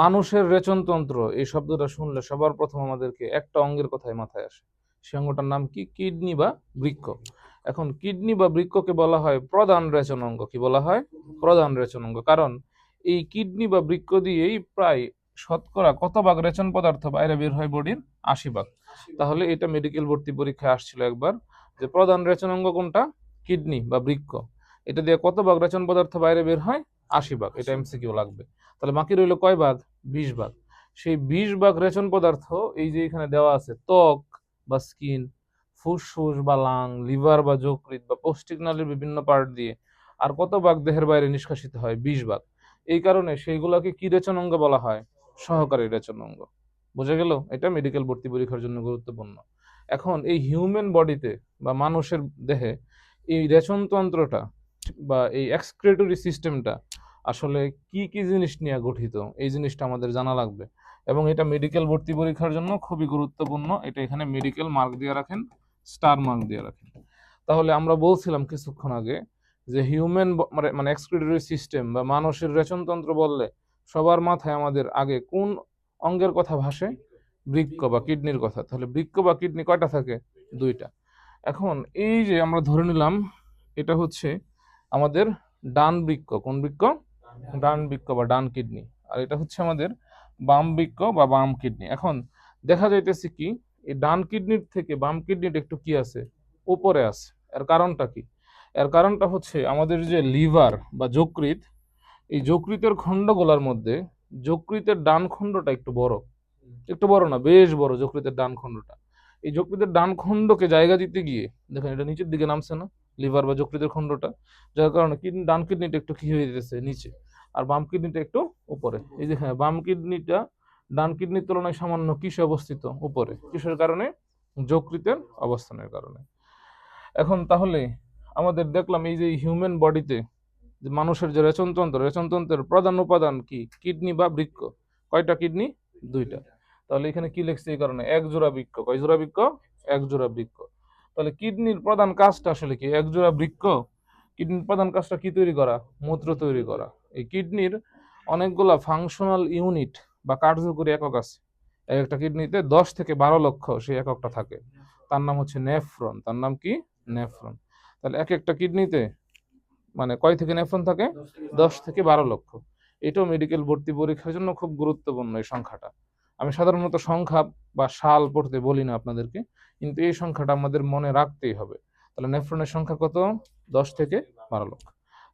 মানুষের রেচনতন্ত্র, এই শব্দটা শুনলে সবার প্রথম আমাদেরকে একটা অঙ্গের কথাই মাথায় আসে। সে অঙ্গটার নাম কি? কিডনি বা বৃক্ক এখন কিডনি বা বৃক্ককে বলা হয় প্রধান রেচন অঙ্গ কি বলা হয়? প্রধান রেচন অঙ্গ কারণ এই কিডনি বা বৃক্ষ দিয়েই প্রায় শতকরা কত ভাগ রেচন পদার্থ বাইরে বের হয় বডির? আশি ভাগ। তাহলে এটা মেডিকেল ভর্তি পরীক্ষায় আসছিল একবার যে প্রধান রেচন অঙ্গ কোনটা? কিডনি বা বৃক্ক এটা দিয়ে কত ভাগ রেচন পদার্থ বাইরে বের হয়? আশি ভাগ, এটা এমসিকিউ লাগবে। তাহলে বাকি রইল কয় ভাগ? বিশ ভাগ। সেই বিশ ভাগ রেচন পদার্থ, এই যে এখানে দেওয়া আছে, ত্বক বা স্কিন, ফুসফুস বা লাং, লিভার বা যকৃৎ বা পৌষ্টিক নালীর বিভিন্ন পার্ট দিয়ে আর কত ভাগ দেহের বাইরে নিষ্কাশিত হয়? বিশ ভাগ। এই কারণে সেইগুলোকে কি রেচন অঙ্গ বলা হয়? সহকারী রেচন অঙ্গ। বোঝা গেল? এটা মেডিকেল ভর্তি পরীক্ষার জন্য গুরুত্বপূর্ণ। এখন এই হিউম্যান বডিতে বা মানুষের দেহে এই রেচনতন্ত্রটা বা এই এক্সক্রেটরি সিস্টেমটা আসলে কি কি জিনিস নিয়ে গঠিত? এই জিনিসটা আমাদের জানা লাগবে। এবং এটা মেডিকেল ভর্তি পরীক্ষার জন্য খুবই গুরুত্বপূর্ণ। এটা এখানে মেডিকেল মার্ক দিয়ে রাখেন স্টার মার্ক দিয়ে রাখেন। তাহলে আমরা বলছিলাম কিছুক্ষণ আগে যে হিউম্যান মানে এক্সক্রিটরি সিস্টেম বা মানুষের রেচনতন্ত্র বললে সবার মাথায় আমাদের আগে কোন অঙ্গের কথা ভাসে? বৃক্ষ বা কিডনির কথা। তাহলে বৃক্ষ বা কিডনি কয়টা থাকে? দুইটা। এখন এই যে আমরা ধরে নিলাম, এটা হচ্ছে আমাদের ডান বৃক্ষ কোন বৃক্ক? ডান বৃক্ক বা ডান কিডনি। আর এটা হচ্ছে আমাদের বাম বৃক্ক বা বাম কিডনি। এখন দেখা যাইতেছে কি, এই ডান কিডনির থেকে বাম কিডনিটা একটু কি আছে? উপরে আছে। এর কারণটা কি? এর কারণটা হচ্ছে আমাদের যে লিভার বা যকৃত এই যকৃতের খণ্ডগুলোর মধ্যে যকৃতের ডান খণ্ডটা একটু বড়। একটু বড় না, বেশ বড় যকৃতের ডান খণ্ডটা। এই যকৃতের ডান খণ্ডকে জায়গা দিতে গিয়ে, দেখেন এটা নিচের দিকে নামছে না? লিভার বা যকৃতের খণ্ডটা, যার কারণে কিডনি, ডান কিডনিটা একটু কি হয়ে যেতেছে, নিচে। আর বাম কিডনিটা একটু উপরে। এই যে হ্যাঁ বাম কিডনিটা ডান কিডনির তুলনায় সামান্য কিসে অবস্থিত? উপরে। কিসের কারণে? যকৃতের অবস্থানের কারণে। এখন তাহলে আমাদের দেখলাম এই যে হিউম্যান বডিতে যে মানুষের যে রেচনতন্ত্র রেচনতন্ত্রের প্রধান উপাদান কি? কিডনি বা বৃক্ক। কয়টা কিডনি? দুইটা। তাহলে এখানে কি লিখছে এই কারণে? এক জোড়া বৃক্ষ কয় জোড়া বৃক্ষ এক জোড়া বৃক্ক। তাহলে কিডনির প্রধান কাজটা আসলে কি? একজোড়া বৃক্ষ কিডনির প্রধান কাজটা কি তৈরি করা? মূত্র তৈরি করা। এই কিডনির অনেকগুলা ফাংশনাল ইউনিট বা কার্যকরী একক আছে। এক একটা কিডনিতে দশ থেকে বারো লক্ষ সেই এককটা থাকে। তার নাম হচ্ছে নেফ্রন। তার নাম কি? নেফ্রন। তাহলে এক একটা কিডনিতে মানে কয় থেকে নেফ্রন থাকে? দশ থেকে বারো লক্ষ। এটাও মেডিকেল ভর্তি পরীক্ষার জন্য খুব গুরুত্বপূর্ণ এই সংখ্যাটা। আমি সাধারণত সংখ্যা বা সাল পড়তে বলি না আপনাদেরকে, কিন্তু এই সংখ্যাটা আমাদের মনে রাখতেই হবে। তাহলে নেফ্রনের সংখ্যা কত? দশ থেকে বারো লক্ষ।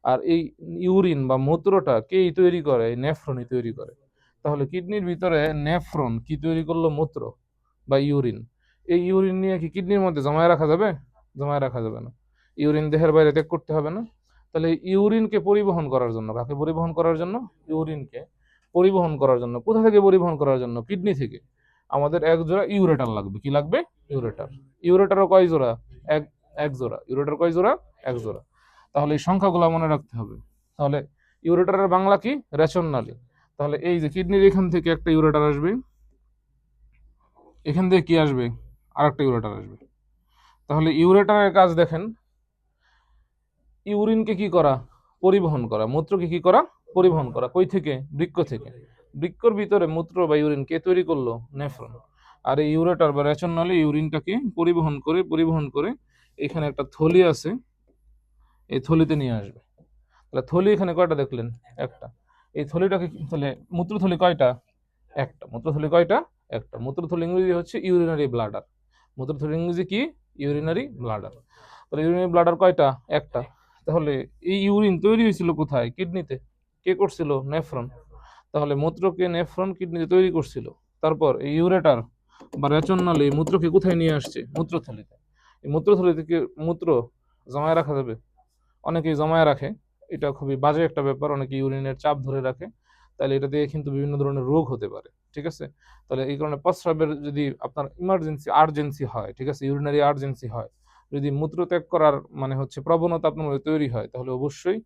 আর এই ইউরিন বা মূত্রটা কেই তৈরি করে? নেফ্রনই তৈরি করে। তাহলে কিডনির ভিতরে নেফ্রন কি তৈরি করল? মূত্র বা ইউরিন। এই ইউরিন নিয়ে কি কিডনির মধ্যে জমায় রাখা যাবে? জমায় রাখা যাবে না। ইউরিন দেহের বাইরে ত্যাগ করতে হবে না। তাহলে ইউরিনকে পরিবহন করার জন্য, কাকে পরিবহন করার জন্য? ইউরিনকে। পরিবহন করার জন্য, কোথা থেকে পরিবহন করার জন্য? কিডনি থেকে। আমাদের এক জোড়া ইউরেটার লাগবে। কি লাগবে? ইউরেটার। ইউরেটারও কয় জোড়া? এক এক জোড়া। ইউরেটার কয় জোড়া? এক জোড়া। তাহলে এই সংখ্যাগুলো মনে রাখতে হবে। তাহলে ইউরেটারের বাংলা কি? রেশন নালী। তাহলে এই যে কিডনির এখান থেকে একটা ইউরেটার আসবে। এখান থেকে কি আসবে? আর একটা ইউরেটার আসবে। তাহলে ইউরেটারের কাজ দেখেন। ইউরিনকে কি করা? পরিবহন করা। মূত্রকে কি করা? পরিবহন করা, কই থেকে? বৃক্ষ থেকে। বৃক্কর ভিতরে মূত্র বা ইউরিন কে তৈরি করল? নেফ্রন। আর এই ইউরেটার বা রেচন নলে ইউরিনটাকে পরিবহন করে পরিবহন করে এখানে একটা থলি আছে, এই থলিতে নিয়ে আসবে। তাহলে থলি এখানে কয়টা দেখলেন? একটা। এই থলিটাকে তাহলে মূত্রথলি কয়টা? একটা। মূত্রথলি কয়টা? একটা। মূত্রথলি ইংরেজি হচ্ছে ইউরিনারি ব্লাডার মূত্রথলি ইংরেজি কি? ইউরিনারি ব্লাডার তাহলে ইউরিনারি ব্লাডার কয়টা? একটা। তাহলে এই ইউরিন তৈরি হয়েছিল কোথায়? কিডনিতে। কে করছিল? নেফ্রন। তাহলে মূত্রকে নেফ্রন কিডনিতে তৈরি করছিল। তারপর এই ইউরেটার বা রেচন নালী এই মূত্রকে কোথায় নিয়ে আসছে? মূত্রথলিতে। এই মূত্রথলি থেকে মূত্র জমায় রাখা যাবে। অনেকেই জমায় রাখে। এটা খুবই বাজে একটা ব্যাপার। অনেকে ইউরিনের চাপ ধরে রাখে। তাহলে এটা দিয়ে কিন্তু বিভিন্ন ধরনের রোগ হতে পারে। ঠিক আছে? তাহলে এই কারণে প্রস্রাবের যদি আপনার ইমার্জেন্সি আর্জেন্সি হয়, ঠিক আছে? ইউরিনারি আর্জেন্সি হয়, যদি মূত্র ত্যাগ করার মানে হচ্ছে প্রবণতা আপনার মধ্যে তৈরি হয়, তাহলে অবশ্যই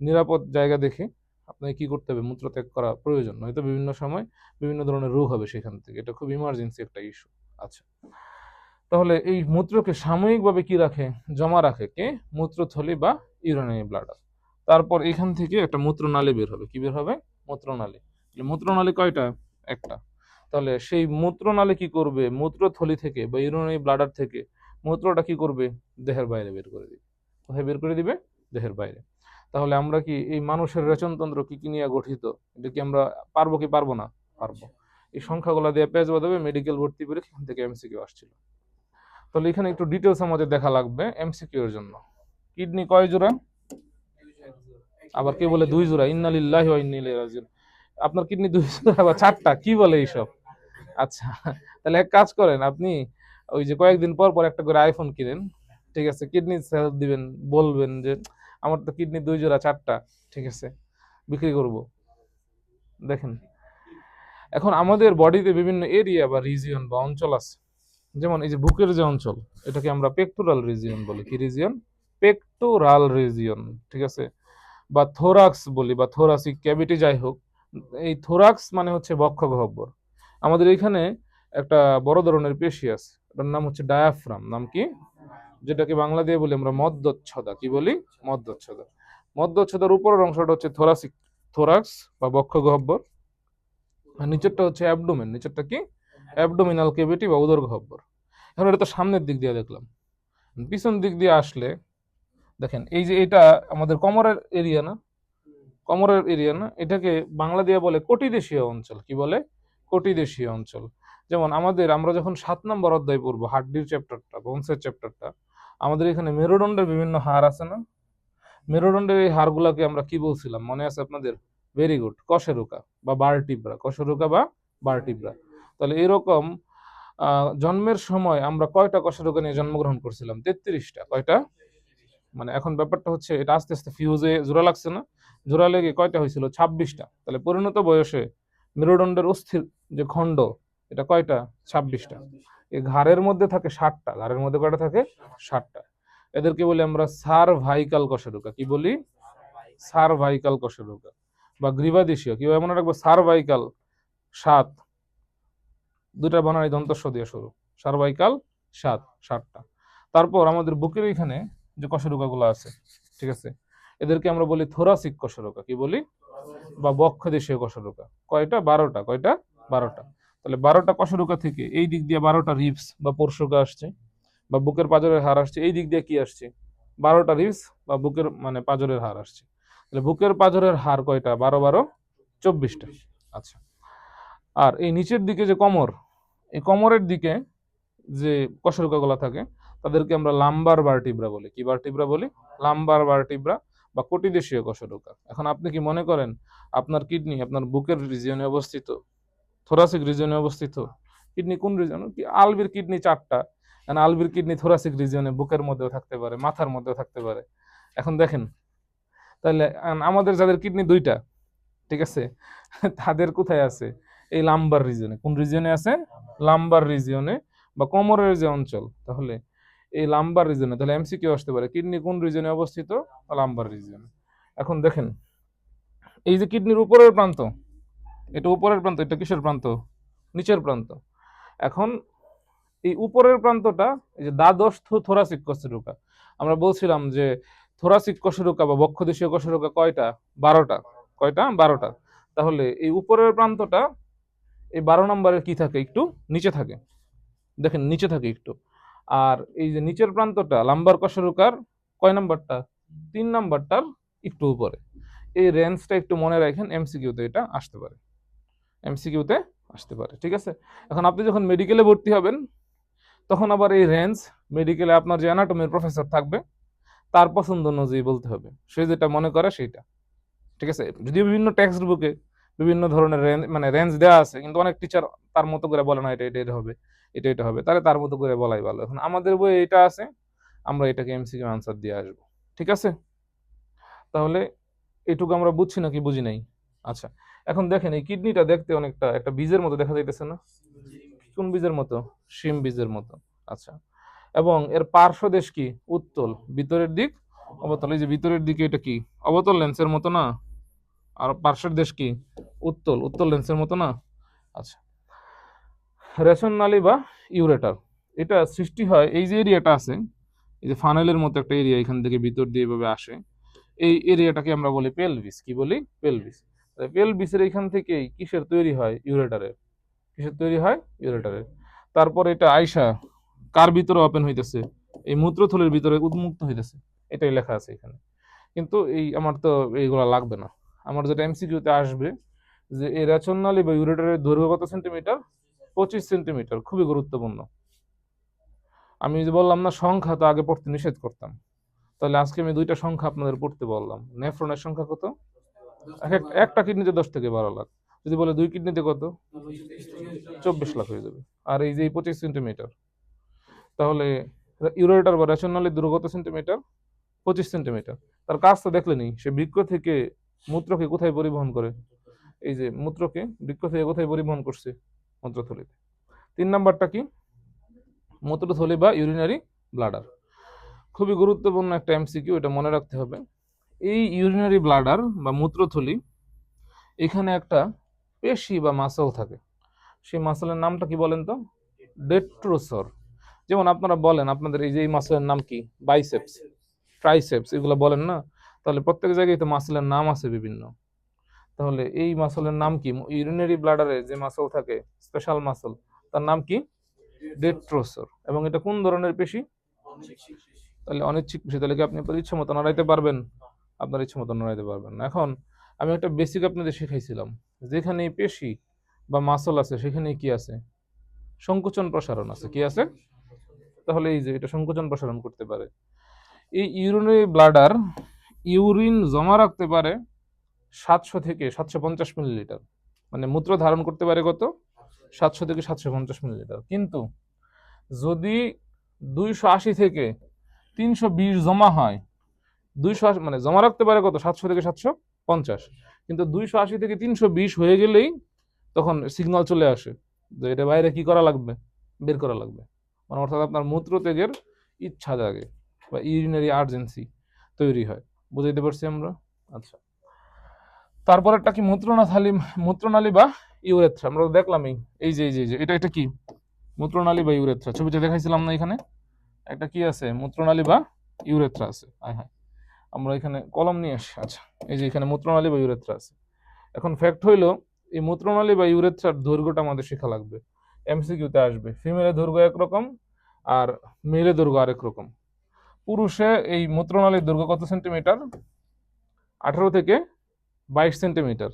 নিরাপদ জায়গা দেখে আপনাকে কি করতে হবে? মূত্র ত্যাগ করা প্রয়োজন নয়তো বিভিন্ন সময় বিভিন্ন ধরনের রোগ হবে সেখান থেকে। এটা খুব ইমার্জেন্সি একটা ইস্যু আচ্ছা। তাহলে এই মূত্রকে সাময়িকভাবে কি রাখে? জমা রাখে কে? মূত্রথলি বা ইউরিনারি ব্লাডার তারপর এখান থেকে একটা মূত্রনালী বের হবে। কি বের হবে? মূত্রনালী। মূত্রনালী কয়টা? একটা। তাহলে সেই মূত্রনালী কি করবে? মূত্রথলি থেকে বা ইউরিনারি ব্লাডার থেকে মূত্রটা কি করবে? দেহের বাইরে বের করে দিবে। কোথায় বের করে দিবে? দেহের বাইরে। তাহলে আমরা কি এই মানুষের রেচনতন্ত্র কি কি নিয়ে গঠিত? এটা কি আমরা পারব কি পারব না? পারব। এই সংখ্যাগুলো দিয়ে পেজ বাঁধাবে মেডিকেল ভর্তি পরীক্ষা এখান থেকে এমসিকিউ আসছিল। তাহলে এখানে একটু ডিটেলস আমাদের দেখা লাগবে এমসিকিউ এর জন্য। কিডনি কয় জোড়া? আবার কে বলে দুই জোড়া? ইন্নালিল্লাহি ওয়া ইন্না ইলাইহি রাজিউন। আপনার কিডনি দুই জোড়া আবার চারটা? কি বলে এইসব? আচ্ছা তাহলে এক কাজ করেন আপনি ওই যে কয়েকদিন পর পর একটা করে আইফোন কিনেন। ঠিক আছে কিডনি সেল দিবেন বলবেন যে আমার তো কিডনি দুই জোড়া, চারটা, ঠিক আছে, বিক্রি করব। দেখেন, এখন আমাদের বডিতে বিভিন্ন এরিয়া বা রিজিয়ন বা অঞ্চল আছে। যেমন এই যে বুকের যে অঞ্চল, এটাকে আমরা পেক্টোরাল রিজিয়ন বলি। কি রিজিয়ন পেক্টোরাল রিজিয়ন ঠিক আছে? বা থোরাক্স বলি, বা থোরাসিক ক্যাভিটি যাই হোক, এই থোরাক্স মানে হচ্ছে বক্ষ গহ্বর আমাদের এখানে একটা বড় ধরনের পেশি আছে, এটার নাম হচ্ছে ডায়াফ্রাম নাম কি? যেটাকে বাংলা দিয়ে বলি আমরা মদ্যচ্ছদা। কি বলি? মদ্যচ্ছদা। মদ্যচ্ছদার উপরের অংশটা হচ্ছে থোরাসিক থোরাক্স বা বক্ষ গহ্বর আর নিচেরটা হচ্ছে অ্যাবডোমেন নিচেরটা কি? অ্যাবডোমিনাল কেভিটি বা উদর গহ্বর এখন এটা তো সামনের দিক দিয়ে দেখলাম। পিছন দিক দিয়ে আসলে, দেখেন, এই যে এটা আমাদের কোমরের এরিয়া না? কোমরের এরিয়া না? এটাকে বাংলা দিয়ে বলে কোটিদেশীয় অঞ্চল। কি বলে? কোটিদেশীয় অঞ্চল। যেমন আমাদের, আমরা যখন সাত নম্বর অধ্যায় পড়ব, হাড্ডির চ্যাপ্টারটা বোনসের চ্যাপ্টারটা আমাদের এখানে মেরুদণ্ডের বিভিন্ন হার আছে না? মেরুদণ্ডের এই হারগুলোকে আমরা কি বলছিলাম? মনে আছে আপনাদের? ভেরি গুড কশেরুকা বা বারটিব্রা কশেরুকা বা বারটিব্রা তাহলে এরকম জন্মের সময় আমরা কয়টা কশেরুকা নিয়ে জন্মগ্রহণ করছিলাম? তেত্রিশটা। কয়টা? মানে এখন ব্যাপারটা হচ্ছে এটা আস্তে আস্তে ফিউজে জোড়া লাগছে না? জোড়া লেগে কয়টা হয়েছিল? ছাব্বিশটা। তাহলে পরিণত বয়সে মেরুদণ্ডের অস্থির যে খণ্ড, এটা কয়টা? ছাব্বিশটা। এই ঘাড়ের মধ্যে থাকে ষাটটা, ঘাড়ের মধ্যে কয়টা থাকে? ষাটটা। এদেরকে বলি আমরা সারভাইকাল কশেরুকা কি বলি? সারভাইকাল কশেরুকা বা গ্রীবাদেশীয়। কীভাবে মনে রাখব? সারভাইকাল সাত। দুইটা বানানি দন্তস্ব দিয়ে শুরু। সারভাইকাল সাত, ষাটটা। তারপর আমাদের বুকের এখানে যে কশেরুকাগুলো আছে, ঠিক আছে? এদেরকে আমরা বলি থোরাসিক কশেরুকা কি বলি? বা বক্ষ দেশীয় কশেরুকা কয়টা? বারোটা। কয়টা? বারোটা। তাহলে বারোটা কশেরুকা থেকে এই দিক দিয়ে বারোটা রিপস বা পরশুকা আসছে বা বুকের পাজরের হার আসছে, এই দিক দিয়ে কি আসছে? বারোটা রিপস বা বুকের মানে পাজরের হার আসছে। তাহলে বুকের পাজরের হার কয়টা? বারো বারো, চব্বিশটা। আচ্ছা। আর এই নিচের দিকে যে কোমর, এই কোমরের দিকে যে কশেরুকাগুলো থাকে, তাদেরকে আমরা লাম্বার ভার্টিব্রা বলি। কি ভার্টিব্রা বলি? লাম্বার ভার্টিব্রা বা কোটিদেশীয় কশেরুকা এখন আপনি কি মনে করেন, আপনার কিডনি, আপনার বুকের রিজিয়নে অবস্থিত থোরাসিক রিজনে অবস্থিত। কিডনি কোন রিজিয়ন কি আলবির কিডনি চারটা। And আলবির কিডনি থোরাসিক রিজনে বুকের মধ্যেও থাকতে পারে, মাথার মধ্যেও থাকতে পারে। এখন দেখেন, তাহলে আমাদের যাদের কিডনি দুইটা, ঠিক আছে? তাদের কোথায় আছে? এই লাম্বার রিজনে কোন রিজনে আছে? লাম্বার রিজিয়নে বা কোমরের যে অঞ্চল, তাহলে এই লাম্বার রিজনে তাহলে এমসিকিউ আসতে পারে। কিডনি কোন রিজনে অবস্থিত? লাম্বার রিজনে এখন দেখেন, এই যে কিডনির উপরের প্রান্ত এটা উপরের প্রান্ত, এটা কিসের প্রান্ত? নিচের প্রান্ত। এখন এই উপরের প্রান্তটা, এই যে দ্বাদশ থোরাসিক কশেরুকা আমরা বলছিলাম যে থোরাসিক কশেরুকা বা বক্ষদেশীয় কশেরুকা কয়টা? বারোটা। কয়টা? বারোটা। তাহলে এই উপরের প্রান্তটা, এই বারো নম্বরের কি থাকে? একটু নিচে থাকে। দেখেন, নিচে থাকে একটু। আর এই যে নিচের প্রান্তটা, লাম্বার কশেরুকার কয় নাম্বারটা? তিন নাম্বারটার একটু উপরে। এই রেঞ্জটা একটু মনে রাখেন এমসিকিউতে এটা আসতে পারে। এমসিকিউতে আসতে পারে, ঠিক আছে? এখন আপনি যখন মেডিকেলে ভর্তি হবেন, তখন আবার এই রেঞ্জ মেডিকেলে আপনার যে অ্যানাটমির প্রফেসর থাকবে, তার পছন্দ অনুযায়ী বলতে হবে। সে যেটা মনে করে সেইটা, ঠিক আছে? যদিও বিভিন্ন টেক্সট বুকে বিভিন্ন ধরনের রেঞ্জ মানে রেঞ্জ দেওয়া আছে, কিন্তু অনেক টিচার তার মতো করে বলে না, এটা এটা এটা হবে, এটা এটা হবে। তাহলে তার মতো করে বলাই ভালো। এখন আমাদের বই এটা আছে, আমরা এটাকে এমসিকিউ আনসার দিয়ে আসব, ঠিক আছে? তাহলে এটুকু আমরা বুঝছি নাকি বুঝি নাই? আচ্ছা এখন দেখেন, এই কিডনিটা দেখতে অনেকটা একটা বীজের মতো দেখা যাইতেছে না? কোন বীজের মতো? শিম বীজের মতো। আচ্ছা। এবং এর পার্শ্বদেশ কি? উত্তল। ভিতরের দিক অবতল। এই যে ভিতরের দিকে এটা কি? অবতল লেন্সের মতো না? আর পার্শ্বের দেশ কি? উত্তল। উত্তল লেন্সের মতো না? আচ্ছা। রেশন নালী বা ইউরেটার। এটা সৃষ্টি হয়, এই যে এরিয়াটা আছে, এই যে ফানেলের মতো একটা এরিয়া এখান থেকে ভিতর দিয়ে এভাবে আসে। এই এরিয়াটাকে আমরা বলি পেলভিস। কি বলি? পেলভিস। তাই পেলভিসের এখান থেকেই কিসের তৈরি হয়? ইউরেটারের। কিসের তৈরি হয়? ইউরেটারের। তারপর এটা আয়সা কার ভিতরে ওপেন হইতেছে? এই মূত্রথলির ভিতরে উন্মুক্ত হইতেছে। এটাই লেখা আছে এখানে। কিন্তু এই আমার তো এইগুলা লাগবে না। আমার যেটা এমসিকিউতে আসবে যে এই রেচনালি বা ইউরেটারের দৈর্ঘ্য কত সেন্টিমিটার? পঁচিশ সেন্টিমিটার। খুবই গুরুত্বপূর্ণ। আমি যে বললাম না, সংখ্যা তো আগে পড়তে নিষেধ করতাম। তাহলে আজকে আমি দুইটা সংখ্যা আপনাদের পড়তে বললাম। নেফ্রনের সংখ্যা কত? একটা কিডনিতে দশ থেকে বারো লাখ। যদি বলে দুই কিডনিতে কত? চব্বিশ লাখ হয়ে যাবে। আর এই যে পঁচিশ সেন্টিমিটার, তাহলে ইউরেটার বা রেশনালের দূর কত সেন্টিমিটার পঁচিশ সেন্টিমিটার। তার কাজ তো দেখলেনি সে বৃক্ষ থেকে মূত্রকে কোথায় পরিবহন করে? এই যে মূত্রকে বৃক্ষ থেকে কোথায় পরিবহন করছে? মূত্রথলিতে। তিন নাম্বারটা কি? মূত্রথলি বা ইউরিনারি ব্লাডার খুবই গুরুত্বপূর্ণ একটা এমসিকিউ এটা মনে রাখতে হবে। এই ইউরিনারি ব্লাডার বা মূত্রথলি, এখানে একটা পেশি বা মাসল থাকে। সেই মাসলের নামটা কি বলেন তো? ডেট্রোসর যেমন আপনারা বলেন, আপনাদের এই যে এই মাসলের নাম কি? বাইসেপস ট্রাইসেপস এগুলো বলেন না? তাহলে প্রত্যেক জায়গায় তো মাসলের নাম আছে বিভিন্ন। তাহলে এই মাসলের নাম কি? ইউরিনারি ব্লাডারে যে মাসল থাকে স্পেশাল মাসল তার নাম কি? ডেট্রোসর এবং এটা কোন ধরনের পেশি? তাহলে অনিচ্ছিক পেশি। তাহলে কি আপনি ইচ্ছে মতো নড়াইতে পারবেন? আপনার ইচ্ছে মতো নড়াইতে পারবেন না। এখন আমি একটা বেসিক আপনাদের শিখাইছিলাম যেখানে পেশি বা মাসল আছে সেখানে কি আছে? সংকোচন প্রসারণ আছে। কি আছে? তাহলে এই যে এটা সংকোচন প্রসারণ করতে পারে। এই ইউরিনারি ব্লাডার ইউরিন জমা রাখতে পারে সাতশো থেকে সাতশো পঞ্চাশ মিলিলিটার মানে মূত্র ধারণ করতে পারে কত? সাতশো থেকে সাতশো পঞ্চাশ মিলিলিটার কিন্তু যদি দুইশো আশি থেকে তিনশো বিশ জমা হয় দুইশো আশি মানে জমা রাখতে পারে কত? সাতশো থেকে সাতশো পঞ্চাশ। কিন্তু দুইশো আশি থেকে তিনশো বিশ হয়ে গেলেই তখন সিগনাল চলে আসে যে এটা বাইরে কি করা লাগবে? বের করা লাগবে। মানে অর্থাৎ আপনার মূত্র ত্যাগের ইচ্ছা জাগে বা ইউরিনারি আর্জেন্সি তৈরি হয়। বুঝাইতে পারছি আমরা? আচ্ছা। তারপর একটা কি? মূত্রনালী মূত্রনালী বা ইউরেথ্রা। আমরা দেখলাম এই যে এই যে এটা এটা কি? মূত্রনালী বা ইউরেথ্রা। ছবিতে দেখাইছিলাম না এখানে? একটা কি আছে? মূত্রনালী বা ইউরেথ্রা আছে। আয় হ্যাঁ। আমরা এখানে কলম নিয়ে আসি। আচ্ছা এই যে এখানে মূত্রনালী বা ইউরেথ্রা আছে। এখন ফ্যাক্ট হইল, এই মূত্রনালী বা ইউরেথ্রার দৈর্ঘ্যটা আমাদের শেখা লাগবে। এমসিকিউতে আসবে। ফিমেলের দৈর্ঘ্য একরকম আর মেলের দৈর্ঘ্য আরেক রকম। পুরুষে এই মূত্রনালীর দৈর্ঘ্য কত সেন্টিমিটার আঠারো থেকে বাইশ সেন্টিমিটার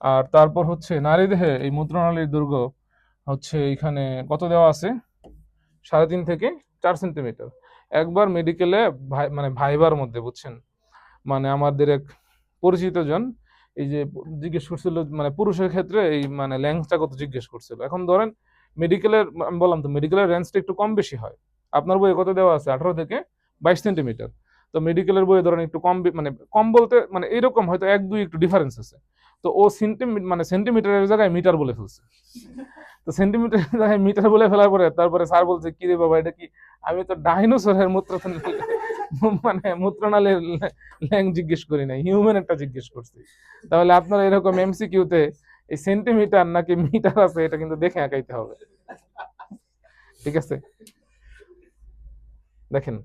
আর তারপর হচ্ছে নারী দেহে এই মূত্রনালীর দৈর্ঘ্য হচ্ছে এখানে কত দেওয়া আছে? সাড়ে তিন থেকে চার সেন্টিমিটার একবার মেডিকেলে মানে ভাইবার মধ্যে, বুঝছেন? মানে আমাদের এক পরিচিত জন, এই যে জিজ্ঞেস করছিল মানে পুরুষের ক্ষেত্রে এই মানে ল্যাংসটা কত জিজ্ঞেস করছিল। এখন ধরেন মেডিকেলের বললাম তো মেডিকেলের রেঞ্জটা একটু কম বেশি হয়। আপনার বইয়ে কত দেওয়া আছে? আঠারো থেকে বাইশ সেন্টিমিটার তো মেডিকেলের বইয়ে ধরেন একটু কম মানে কম বলতে মানে এরকম হয়তো এক দুই একটু ডিফারেন্স আছে। তো ও সেন্টিমিটার মানে সেন্টিমিটারের জায়গায় মিটার বলে ফেলছে। তো সেন্টিমিটার মিটার বলে ফেলার পরে তারপরে স্যার বলছে, কি রে বাবা, এটা কি? আমি তো ডাইনোসরের মূত্র মানে মূত্রনালের ল্যাং জিজ্ঞেস করি না হিউম্যান একটা জিজ্ঞেস করছি। তাহলে আপনারা এরকম এমসিকিউতে এই সেন্টিমিটার নাকি মিটার আছে, এটা কিন্তু দেখে আঁকাইতে হবে। ঠিক আছে? দেখেন।